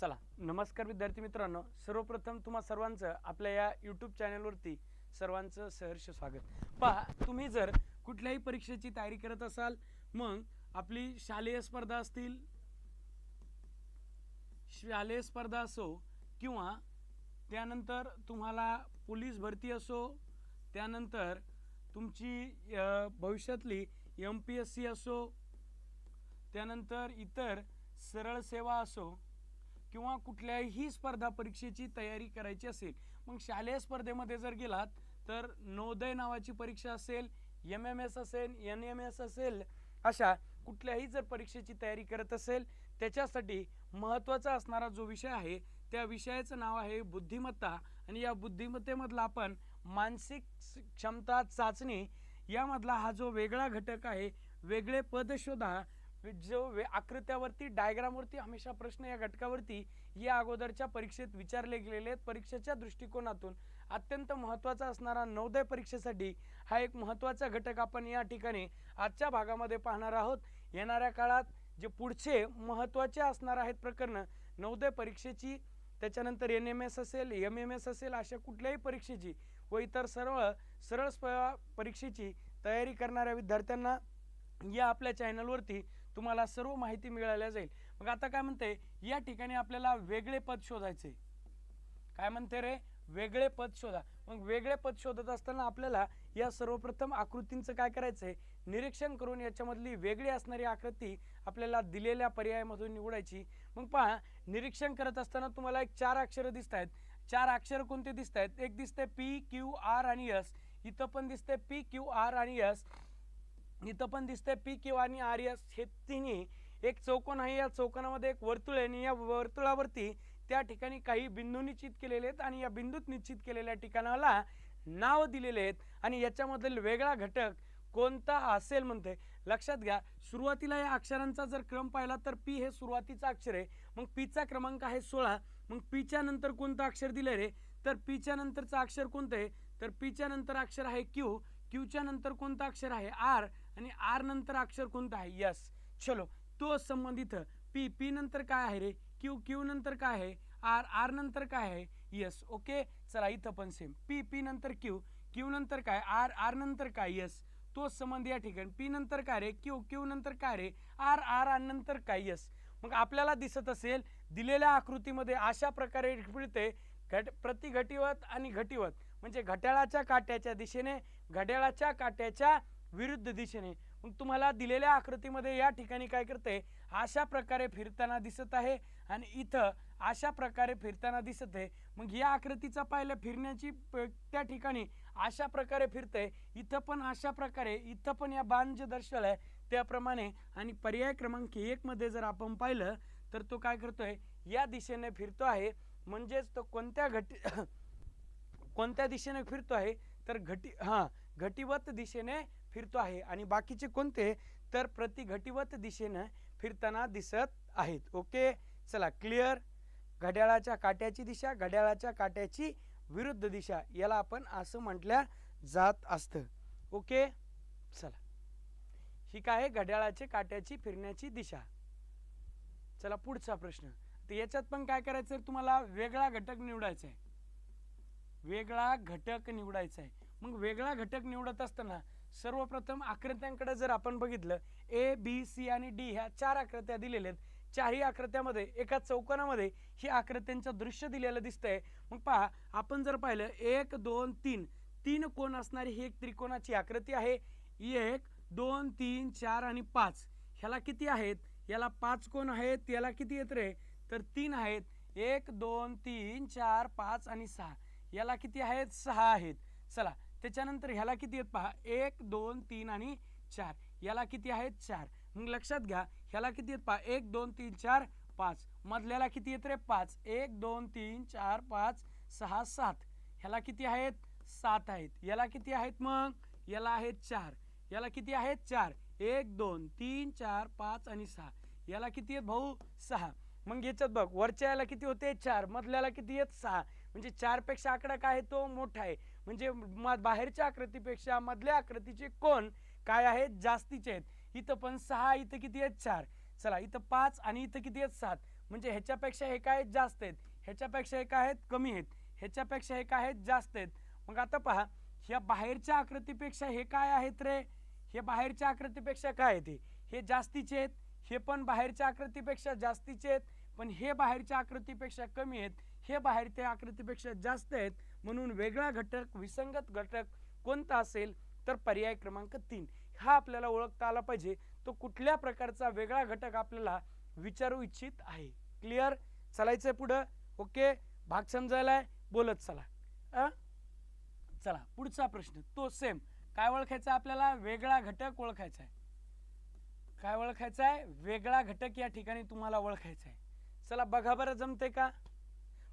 चला. नमस्कार विद्यार्थी मित्रांनो सर्वप्रथम तुम्हा सर्वांचं आपल्या या यूट्यूब चॅनलवरती सर्वांचं सहर्ष स्वागत. पहा तुम्ही जर कुठल्याही परीक्षेची तयारी करत असाल मग आपली शालेय स्पर्धा असतील शालेय स्पर्धा असो किंवा त्यानंतर तुम्हाला पोलीस भरती असो त्यानंतर तुमची भविष्यातली एम पी एस सी असो त्यानंतर इतर सरळ सेवा असो किंवा कुठल्याही स्पर्धा परीक्षेची तयारी करायची असेल मग शालेय स्पर्धेमध्ये जर गेलात तर नवोदय नावाची परीक्षा असेल एम एम एस असेल एन एम एस असेल अशा कुठल्याही जर परीक्षेची तयारी करत असेल त्याच्यासाठी महत्त्वाचा असणारा जो विषय आहे त्या विषयाचं नाव आहे बुद्धिमत्ता. आणि या बुद्धिमत्तेमधला आपण मानसिक क्षमता चाचणी यामधला हा जो वेगळा घटक आहे वेगळे पद शोधा जो वे आकृत्यावरती डायग्रामवरती हमेशा प्रश्न या घटकावरती या अगोदरच्या परीक्षेत विचारले गेलेले आहेत. परीक्षेच्या दृष्टिकोनातून अत्यंत महत्त्वाचा असणारा नवोदय परीक्षेसाठी हा एक महत्त्वाचा घटक आपण या ठिकाणी आजच्या भागामध्ये पाहणार आहोत. येणाऱ्या काळात जे पुढचे महत्त्वाचे असणार आहेत प्रकरणं नवोदय परीक्षेची त्याच्यानंतर एन एम एस असेल एम एम एस असेल अशा कुठल्याही परीक्षेची व इतर सर्व सरळ स्प परीक्षेची तयारी करणाऱ्या विद्यार्थ्यांना या आपल्या चॅनलवरती तुम्हाला सर्व माहिती मिळाल्या जाईल. मग आता काय म्हणते या ठिकाणी आपल्याला वेगळे पद शोधायचे काय म्हणते रे? वेगळे पद शोधा. मग वेगळे पद शोधत असताना आपल्याला या सर्वप्रथम आकृतींचं काय करायचं आहे? निरीक्षण करून याच्यामधली वेगळी असणारी आकृती आपल्याला दिलेल्या पर्यायामधून निवडायची. मग पहा निरीक्षण करत असताना तुम्हाला एक चार अक्षरं दिसत आहेत. चार अक्षर कोणते दिसत आहेत? एक दिसते पी क्यू आर आणि एस इथं पण दिसते पी क्यू आर आणि एस इथं पण दिसतंय पी क्यू आणि आर एस हे तिन्ही एक चौकोन आहे. या चौकोनामध्ये एक वर्तुळ आहे आणि या वर्तुळावरती त्या ठिकाणी काही बिंदू निश्चित केलेले आहेत आणि या बिंदूत निश्चित केलेल्या ठिकाणाला नाव दिलेले आहेत. आणि याच्यामधील वेगळा घटक कोणता असेल म्हणते लक्षात घ्या सुरुवातीला या अक्षरांचा जर क्रम पाहिला तर पी हे सुरुवातीचं अक्षर आहे. मग पीचा क्रमांक आहे सोळा. मग पीच्या नंतर कोणतं अक्षर दिलं रे? तर पीच्या नंतरचं अक्षर कोणतं आहे? तर पीच्या नंतर अक्षर आहे क्यू. क्यूच्या नंतर कोणतं अक्षर आहे? आर. आणि आर नंतर अक्षर कोणतं आहे? यस. चलो तो संबंधित पी पी नंतर काय आहे रे? क्यू क्यू नंतर काय आहे? आर आर नंतर काय आहे? यस. ओके? चला इथं पण सेम पी पी नंतर क्यू क्यू नंतर काय? आर आर नंतर काय? यस. तो संबंध या ठिकाणी पी नंतर काय रे? क्यू क्यू नंतर काय रे? आर आर आर नंतर काय? यस. मग आपल्याला दिसत असेल दिलेल्या आकृतीमध्ये अशा प्रकारे मिळते घट प्रतिघटिवत आणि घटिवत. म्हणजे घड्याळाच्या काट्याच्या दिशेने घड्याळाच्या काट्याच्या विरुद्ध दिशेने. मग तुम्हाला दिलेल्या आकृतीमध्ये या ठिकाणी काय करते अशा प्रकारे फिरताना दिसत आहे आणि इथं अशा प्रकारे फिरताना दिसत आहे. मग या आकृतीचा पाहिलं फिरण्याची प- त्या ठिकाणी अशा प्रकारे फिरतंय. इथं पण अशा प्रकारे इथं पण या बाण जे दर्शवलं आहे त्याप्रमाणे. आणि पर्याय क्रमांक एकमध्ये जर आपण पाहिलं तर तो काय करतोय? या दिशेने फिरतो आहे. म्हणजेच तो कोणत्या घटी कोणत्या दिशेने फिरतो आहे? तर घटी हां घटिवत दिशेने फिरतो आहे. आणि बाकीचे कोणते? तर प्रतिघटिवत दिशेनं फिरताना दिसत आहेत. ओके? चला क्लिअर. घड्याळाच्या काट्याची दिशा घड्याळाच्या काट्याची विरुद्ध दिशा याला आपण असं म्हटल्या जात असतं. ओके? चला. ही काय आहे? घड्याळाच्या काट्याची फिरण्याची दिशा. चला पुढचा प्रश्न. तर याच्यात पण काय करायचं आहे तुम्हाला? वेगळा घटक निवडायचा आहे. वेगळा घटक निवडायचा आहे. मग वेगळा घटक निवडत असताना सर्वप्रथम आकृत्यांकडे जर आपण बघितलं ए बी सी आणि डी ह्या चार आकृत्या दिलेल्या आहेत. चारही आकृत्यामध्ये एका चौकोनामध्ये ही आकृत्यांचं दृश्य दिलेलं दिसतंय. मग पहा आपण जर पाहिलं एक दोन तीन. तीन कोण असणारी ही एक त्रिकोणाची आकृती आहे. एक दोन तीन चार आणि पाच. ह्याला किती आहेत? याला पाच कोण आहेत याला किती येत रे? तर तीन आहेत. एक दोन तीन चार पाच आणि सहा. याला किती आहेत? सहा आहेत. चला त्याच्यानंतर ह्याला किती आहेत पहा? एक दोन तीन आणि चार. याला किती आहेत? चार. मग लक्षात घ्या ह्याला किती आहेत पहा? एक दोन तीन चार पाच. मधल्याला किती येत रे? पाच. एक दोन तीन चार पाच सहा सात. ह्याला किती आहेत? सात आहेत. याला किती आहेत मग? याला आहेत चार. याला किती आहेत? चार. एक दोन तीन चार पाच आणि सहा. याला किती आहेत भाऊ? सहा. मग याच्यात बघ वरच्या याला किती होते? चार. मधल्याला किती आहेत? सहा. म्हणजे चारपेक्षा आकडा काय आहे तो? मोठा आहे. म्हणजे म- बाहेरच्या आकृतीपेक्षा मधल्या आकृतीचे कोण काय आहेत जास्तीचे आहेत. इथं पण सहा इथं किती आहेत चार. चला इथं पाच आणि इथं किती आहेत सात. म्हणजे ह्याच्यापेक्षा हे काय आहेत जास्त आहेत. ह्याच्यापेक्षा हे काय आहेत कमी आहेत. ह्याच्यापेक्षा हे काय आहेत जास्त आहेत. मग आता पहा ह्या बाहेरच्या आकृतीपेक्षा हे काय आहेत रे? हे बाहेरच्या आकृतीपेक्षा काय येते हे जास्तीचे आहेत हे पण बाहेरच्या आकृतीपेक्षा जास्तीचे आहेत पण हे बाहेरच्या आकृतीपेक्षा कमी आहेत हे बाहेरच्या आकृतीपेक्षा जास्त आहेत. म्हणून वेगळा घटक विसंगत घटक कोणता असेल तर पर्याय क्रमांक तीन. हा आपल्याला ओळखता आला पाहिजे. तो कुठल्या प्रकारचा वेगळा घटक आपल्याला विचारू इच्छित आहे? क्लिअर चालायचंय पुढं? ओके भाग समजायलाय? बोलत चला. अ? चला पुढचा प्रश्न. तो सेम काय ओळखायचा आपल्याला? वेगळा घटक ओळखायचा आहे काय ओळखायचा आहे वेगळा घटक या ठिकाणी तुम्हाला ओळखायचा आहे चला बघा बरं जमते का?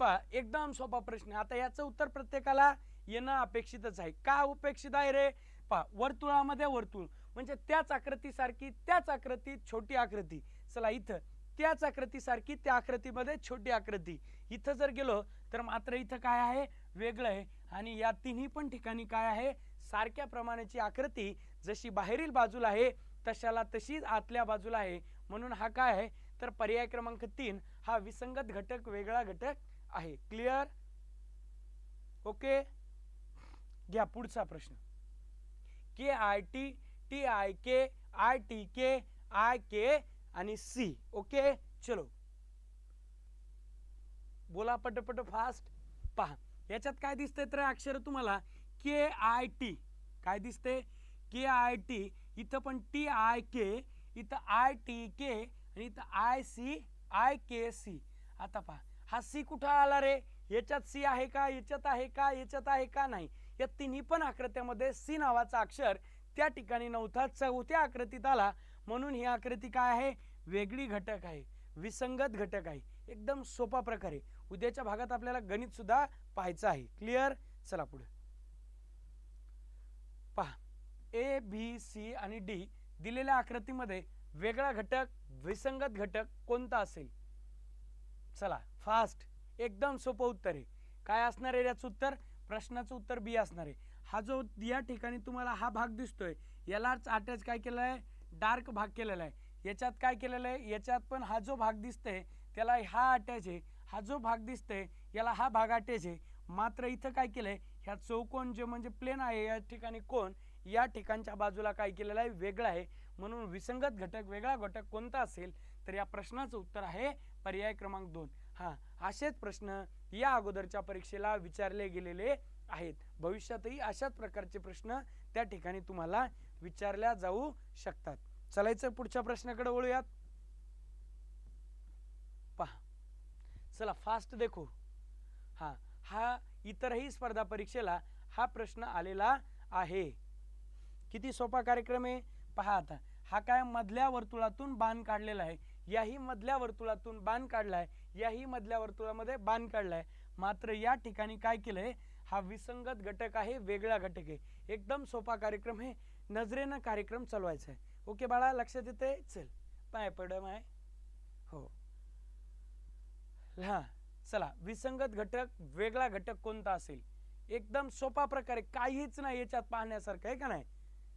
पहा एकदम सोपा प्रश्न आहे. आता याचं उत्तर प्रत्येकाला येणं अपेक्षितच आहे. का अपेक्षित आहे रे? पहा वर्तुळामध्ये वर्तुळ. म्हणजे त्याच आकृतीसारखी त्याच आकृतीत छोटी आकृती. चला इथं. त्याच आकृतीसारखी त्या आकृतीमध्ये छोटी आकृती. इथं जर गेलो तर मात्र इथं काय आहे? वेगळं आहे. आणि या तिन्ही पण ठिकाणी काय आहे? सारख्या प्रमाणाची आकृती. जशी बाहेरील बाजूला आहे तशाला तशीच आतल्या बाजूला आहे. म्हणून हा काय आहे? तर पर्याय क्रमांक तीन हा विसंगत घटक वेगळा घटक आहे. क्लिअर ओके घ्या पुढचा प्रश्न. K I T T I K I T K I K आणि सी ओके चलो. बोला पटपट फास्ट पहा. याच्यात काय दिसतंय तर अक्षर तुम्हाला? के आय टी काय दिसते के आय टी इथं पण टी आय के इथं आय टी के आणि इथं I C I K C आता पहा. हा सी कुठं आला रे? याच्यात सी आहे का? याच्यात आहे का? याच्यात आहे का? नाही. या तिन्ही पण आकृत्यामध्ये सी नावाचा अक्षर त्या ठिकाणी नव्हता. चौथ्या आकृतीत आला. म्हणून ही आकृती काय आहे? वेगळी घटक आहे. विसंगत घटक आहे. एकदम सोपा प्रकारे उद्याच्या भागात आपल्याला गणित सुद्धा पाहायचं आहे. क्लिअर चला पुढे. पहा. ए बी सी आणि डी दिलेल्या आकृतीमध्ये वेगळा घटक विसंगत घटक कोणता असेल? चला. फास्ट एकदम सोपं उत्तर आहे. काय असणार आहे याचं उत्तर? प्रश्नाचं उत्तर बी असणार आहे. हा जो या ठिकाणी तुम्हाला हा भाग दिसतोय यालाच अटॅच काय केलं आहे? डार्क भाग केलेला आहे. याच्यात काय केलेलं आहे? याच्यात पण हा जो भाग दिसतोय त्याला हा अटॅच आहे. हा जो भाग दिसतोय याला हा भाग अटॅच आहे. मात्र इथं काय केलं आहे ह्या चौकोन जे म्हणजे प्लेन आहे या ठिकाणी कोण? या ठिकाणच्या बाजूला काय केलेलं आहे? वेगळं आहे. म्हणून विसंगत घटक वेगळा घटक कोणता असेल? तर या प्रश्नाचं उत्तर आहे पर्याय क्रमांक दोन. हा असेच प्रश्न या अगोदरच्या परीक्षेला विचारले गेलेले आहेत. भविष्यातही अशाच प्रकारचे प्रश्न त्या ठिकाणी तुम्हाला विचारल्या जाऊ शकतात. चलायचं पुढच्या प्रश्नाकडे वळूयात. पहा. चला फास्ट देखो. हा हा इतरही स्पर्धा परीक्षेला हा प्रश्न आलेला आहे. किती सोपा कार्यक्रम आहे? पहा आता. हा काय मधल्या वर्तुळातून बाण काढलेला आहे? याही मधल्या वर्तुळातून बाण काढलाय. याही मधल्या वर्तुळामध्ये बाण काढलाय. मात्र या ठिकाणी काय केलंय? हा विसंगत घटक आहे वेगळा घटक आहे. एकदम सोपा कार्यक्रम आहे. नजरेनं कार्यक्रम चालवायचा आहे. ओके बाळा लक्षात येते चल. पाय पड माय. हो. हा. चला. विसंगत घटक वेगळा घटक कोणता असेल? एकदम सोपा प्रकारे. काहीच नाही याच्यात पाहण्यासारखं आहे का नाही?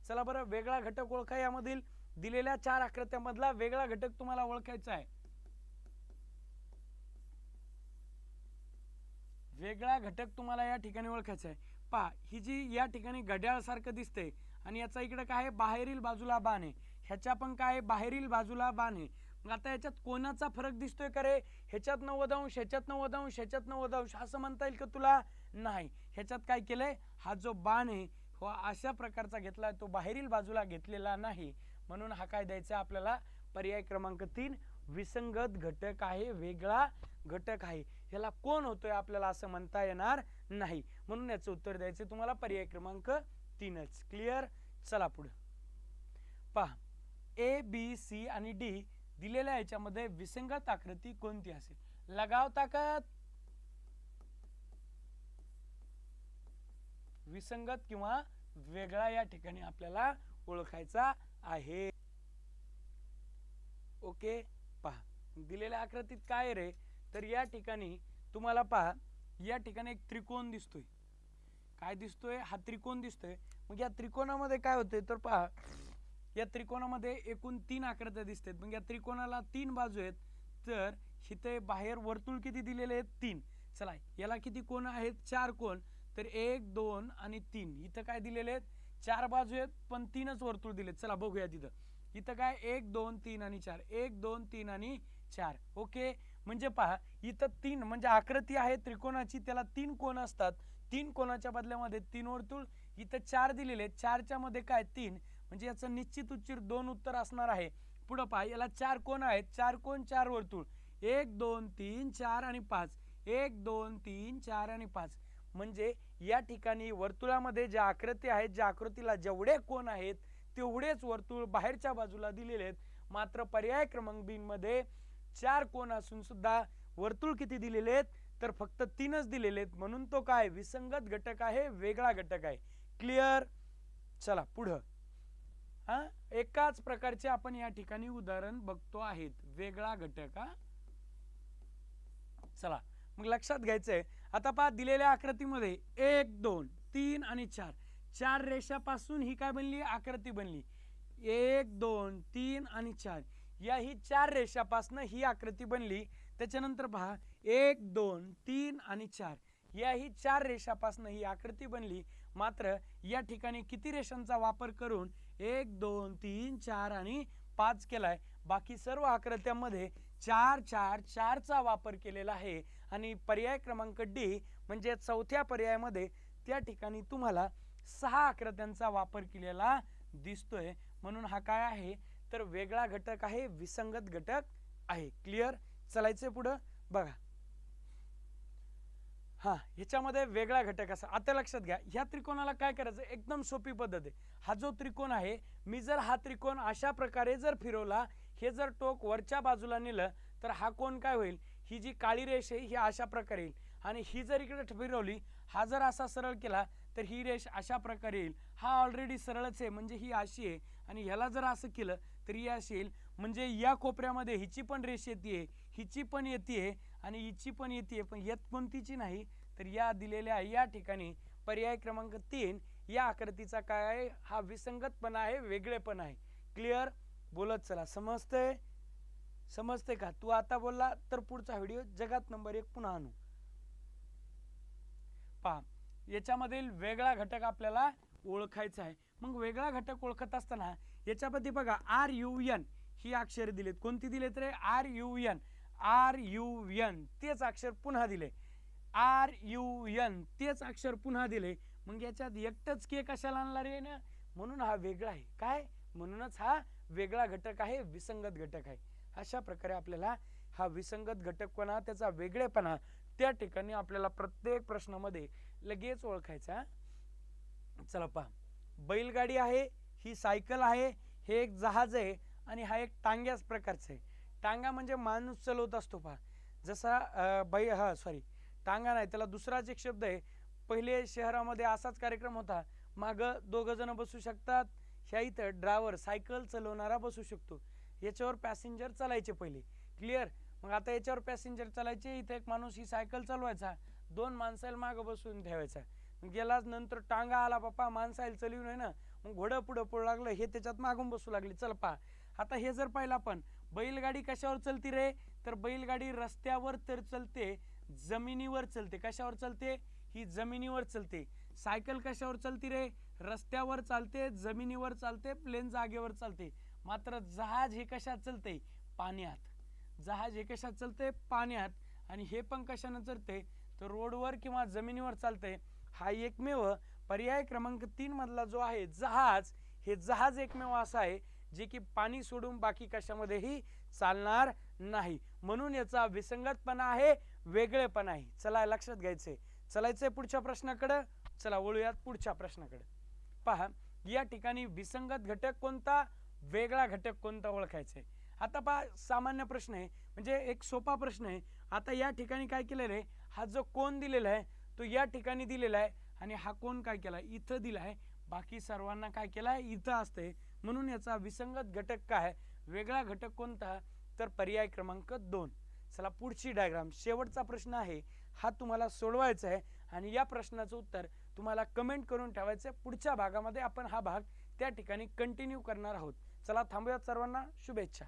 चला बरं वेगळा घटक ओळखा यामधील. दिलेल्या चार आकृत्यामधला वेगळा घटक तुम्हाला ओळखायचा आहे. वेगळा घटक तुम्हाला या ठिकाणी ओळखायचा आहे. पहा ही जी या ठिकाणी घड्याळासारखं दिसतंय आणि याचा इकडं काय आहे? बाहेरील बाजूला बाण आहे. ह्याच्या पण काय आहे? बाहेरील बाजूला बाण आहे. मग आता याच्यात कोणाचा फरक दिसतोय का रे? ह्याच्यात नव्वद अंश ह्याच्यात नव्वद अंश ह्याच्यात नव्वद अंश असं म्हणता येईल का तुला? नाही. ह्याच्यात काय केलंय? हा जो बाण आहे हो अशा प्रकारचा घेतला तो बाहेरील बाजूला घेतलेला नाही. म्हणून हा काय द्यायचा आपल्याला पर्याय क्रमांक तीन विसंगत घटक आहे. वेगळा घटक आहे. ह्याला कोण होतोय आपल्याला असं म्हणता येणार नाही. म्हणून याचं उत्तर द्यायचं तुम्हाला पर्याय क्रमांक तीनच. क्लिअर चला पुढे. पहा. ए बी सी आणि डी दिलेल्या याच्यामध्ये विसंगत आकृती कोणती असेल? लगाव ताकद. विसंगत किंवा वेगळा या ठिकाणी आपल्याला ओळखायचा आहे. ओके. पहा. दिलेल्या आकृतीत काय रे? तर या ठिकाणी तुम्हाला पहा या ठिकाणी एक त्रिकोण दिसतोय. काय दिसतोय? हा त्रिकोण दिसतोय. मग या त्रिकोणामध्ये काय होतंय? तर पहा या त्रिकोणामध्ये एकूण तीन आकृत्या दिसतात. मग या त्रिकोणाला तीन बाजू आहेत. तर इथे बाहेर वर्तुळ किती दिलेले आहेत? तीन. चला याला किती कोण आहेत? चार कोण. तर एक दोन आणि तीन. इथं काय दिलेले आहेत? चार बाजू आहेत पण तीनच वर्तुळ दिलेत. चला बघूया तिथं. इथं काय? एक दोन तीन आणि चार. एक दोन तीन आणि चार. ओके? म्हणजे पहा इथं तीन म्हणजे आकृती आहे त्रिकोणाची त्याला तीन कोण असतात. तीन कोणाच्या बदल्यामध्ये तीन वर्तुळ इथं चार दिलेले आहेत. चारच्या मध्ये काय? तीन. म्हणजे याचं निश्चित उच्चिर दोन उत्तर असणार आहे. पुढं पहा याला चार कोण आहेत. चार कोण चार वर्तुळ. एक दोन तीन चार आणि पाच. एक दोन तीन चार आणि पाच. म्हणजे या ठिकाणी वर्तुळामध्ये ज्या आकृती आहेत ज्या आकृतीला जेवढे कोण आहेत तेवढेच वर्तुळ बाहेरच्या बाजूला दिलेले आहेत. मात्र पर्याय क्रमांक बी मध्ये चार कोण असून सुद्धा वर्तुळ किती दिलेले आहेत? तर फक्त तीनच दिलेले आहेत. म्हणून तो काय? विसंगत घटक आहे वेगळा घटक आहे. क्लिअर चला पुढं. हा? एकाच प्रकारचे आपण या ठिकाणी उदाहरण बघतो आहेत. वेगळा घटक हा? चला मग लक्षात घ्यायचंय. आता पहा दिलेल्या आकृतीमध्ये एक दोन तीन आणि चार. चार रेषापासून ही काय बनली? आकृती बनली. एक दोन तीन आणि चार. या ही चार रेषापासनं ही आकृती बनली. त्याच्यानंतर पहा एक दोन तीन आणि चार. या ही चार रेषापासनं ही आकृती बनली. मात्र या ठिकाणी किती रेषांचा वापर करून एक दोन तीन चार आणि पाच केलाय? बाकी सर्व आकृत्यांमध्ये चार चार चारचा वापर केलेला आहे. आणि पर्याय क्रमांक डी म्हणजे चौथ्या पर्यायामध्ये त्या ठिकाणी तुम्हाला सहा आकृत्यांचा वापर केलेला दिसतोय. म्हणून हा काय आहे? तर वेगळा घटक आहे विसंगत घटक आहे. क्लिअर चलायचं पुढं? बघा. हा ह्याच्यामध्ये वेगळा घटक असा. आता लक्षात घ्या ह्या त्रिकोणाला काय करायचं? एकदम सोपी पद्धत आहे. हा जो त्रिकोण आहे मी जर हा त्रिकोण अशा प्रकारे जर फिरवला हे जर टोक वरच्या बाजूला नेलं तर हा कोण काय होईल? ही जी काळी रेष आहे ही अशा प्रकारे येईल. आणि ही जर इकडे फिरवली हा जर असा सरळ केला तर ही रेष अशा प्रकारे येईल. हा ऑलरेडी सरळच आहे म्हणजे ही अशी आहे. आणि ह्याला जर असं केलं तर असेल म्हणजे या कोपऱ्यामध्ये हिची पण रेष येते हिची पण येते आणि हिची पण येते पण येत कोणतीची नाही तर या दिलेल्या या ठिकाणी पर्याय क्रमांक तीन या आकृतीचा काय आहे? हा विसंगतपणा आहे वेगळेपण आहे. क्लिअर बोलत चला. समजतंय? समजते का? तू आता बोलला तर पुढचा व्हिडिओ जगात नंबर एक पुन्हा आणू. पहा याच्यामधील वेगळा घटक आपल्याला ओळखायचा आहे. मग वेगळा घटक ओळखत असताना याच्यामध्ये बघा आर यू एन ही अक्षरे दिलेत. कोणती दिलेत रे? R U N R U N तेच अक्षर पुन्हा दिले. आर यू एन तेच अक्षर पुन्हा दिले. मग याच्यात एकटंच के कशाला आणला रे ना म्हणून हा वेगळा आहे. काय? म्हणूनच हा वेगळा घटक आहे विसंगत घटक आहे. अशा प्रकारे आपल्याला हा विसंगत घटकपणा त्याचा वेगळेपणा त्या ठिकाणी आपल्याला प्रत्येक प्रश्नामध्ये लगेच ओळखायचा. चला पहा. बैलगाडी आहे ही सायकल आहे हे एक जहाज आहे आणि हा एक टांग्याच प्रकारचा आहे. टांगा म्हणजे माणूस चालवत असतो पहा. जसा बै हा सॉरी टांगा नाही त्याला दुसराच एक शब्द आहे. पहिले शहरामध्ये असाच कार्यक्रम होता. मागं दोघंजणं बसू शकतात. ह्या इथं ड्रायव्हर सायकल चालवणारा बसू शकतो. याच्यावर पॅसेंजर चालायचे पहिले. क्लिअर मग आता याच्यावर पॅसेंजर चालायचे इथं एक माणूस ही सायकल चालवायचा. दोन माणसाला मागं बसून ठेवायचा. गेलाच नंतर टांगा आला बाप्पा माणसायला चलिव नाही ना. मग घोडं पुढं पुढं लागलं हे त्याच्यात मागून बसू लागली. चल पा. आता हे जर पाहिलं आपण बैलगाडी कशावर चलती रे? तर बैलगाडी रस्त्यावर तर चलते जमिनीवर चलते. कशावर चलते? ही जमिनीवर चलते. सायकल कशावर चलती रे? रस्त्यावर चालते जमिनीवर चालते प्लेन जागेवर चालते. मात्र जहाज हे कशात चलते? पाण्यात. जहाज हे कशात चलते? पाण्यात. आणि हे पण कशानं चलते? तर रोडवर किंवा जमिनीवर चालते. हा एकमेव पर्याय क्रमांक तीन मधला जो आहे जहाज हे जहाज एकमेव असा आहे जे की पाणी सोडून बाकी कशामध्येही चालणार नाही. म्हणून याचा विसंगतपणा आहे वेगळेपणा आहे. चला लक्षात घ्यायचंय. चलायचंय पुढच्या प्रश्नाकडं? चला वळूयात पुढच्या प्रश्नाकडे. पहा या ठिकाणी विसंगत घटक कोणता? वेगळा घटक कोणता ओळखायचा आहे आता पहा सामान्य प्रश्न आहे. म्हणजे एक सोपा प्रश्न आहे. आता या ठिकाणी काय केलेलं आहे? हा जो कोण दिलेला आहे तो या ठिकाणी दिलेला आहे आणि हा कोण काय केला इथं दिला आहे. बाकी सर्वांना काय केलं आहे इथं असते म्हणून याचा विसंगत घटक काय वेगळा घटक कोणता? तर पर्याय क्रमांक दोन. चला पुढची डायग्राम शेवटचा प्रश्न आहे. हा तुम्हाला सोडवायचा आहे आणि या प्रश्नाचं उत्तर तुम्हाला कमेंट करून ठेवायचं आहे. पुढच्या भागामध्ये आपण हा भाग त्या ठिकाणी कंटिन्यू करणार आहोत. चला थांबूयात सर्वांना. शुभेच्छा.